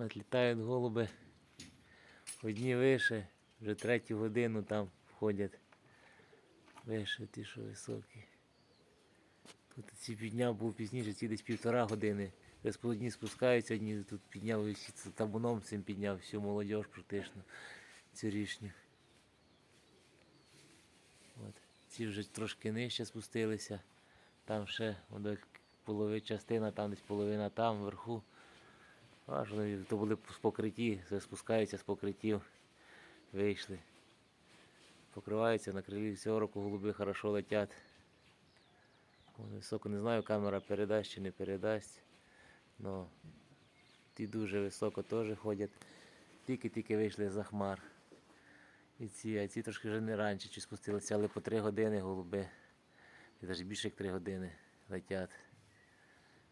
От літають голуби. Одні вище, вже третю годину там входять. Вище ті, що високі. Тут ці підняв був пізніше, ці десь півтора години. Десь по одні спускаються, одні тут підняв і табуном цим підняв всю молодь практично цьогорічню. От. Ці вже трошки нижче спустилися. Там ще половина частина, там десь половина там вверху. Аж вони то були з покритті, це спускаються з покриттів, вийшли. Покриваються на крилі цього року голуби хорошо летять. Високо не знаю, камера передасть чи не передасть. Но ті дуже високо теж ходять. Тільки-тільки вийшли за хмар. І ці, а ці трошки вже не раніше чи спустилися, але по три години голуби. І навіть більше як три години летять.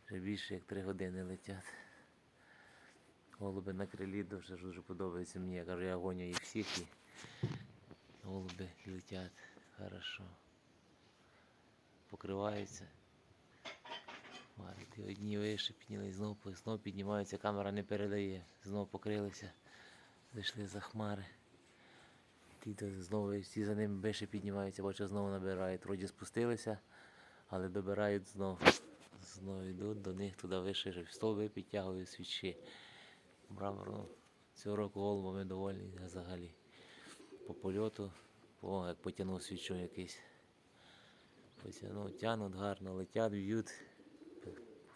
Вже більше як три години летять. Голуби на крилі дуже дуже подобаються мені. Я кажу, я гоню їх всіх і голуби летять хорошо. Покриваються. Марити одні вище піднялись, знову, знову піднімаються, камера не передає, знову покрилися, зайшли за хмари. Ті знову всі за ним вище піднімаються, бачу, знову набирають. Вроді спустилися, але добирають знову. Знову йдуть до них туди вище, в стовби підтягують свічі. Брав, ну, цього року голубами довольний взагалі. По польоту, по, як потягнув свічу якийсь. Потягнув, тягнуть гарно, летять, б'ють.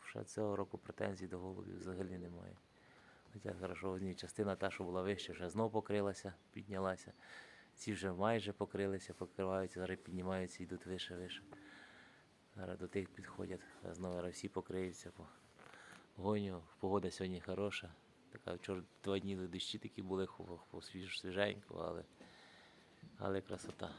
Ще цього року претензій до голубів взагалі немає. Летять хорошо одні. Частина та, що була вища, вже знов покрилася, піднялася. Ці вже майже покрилися, покриваються, зараз піднімаються, йдуть вище, вище. Зараз до тих підходять, а знову всі покриються. По гоню. Погода сьогодні хороша. Така вчора два дні дощі такі були, свіженько, але, але красота.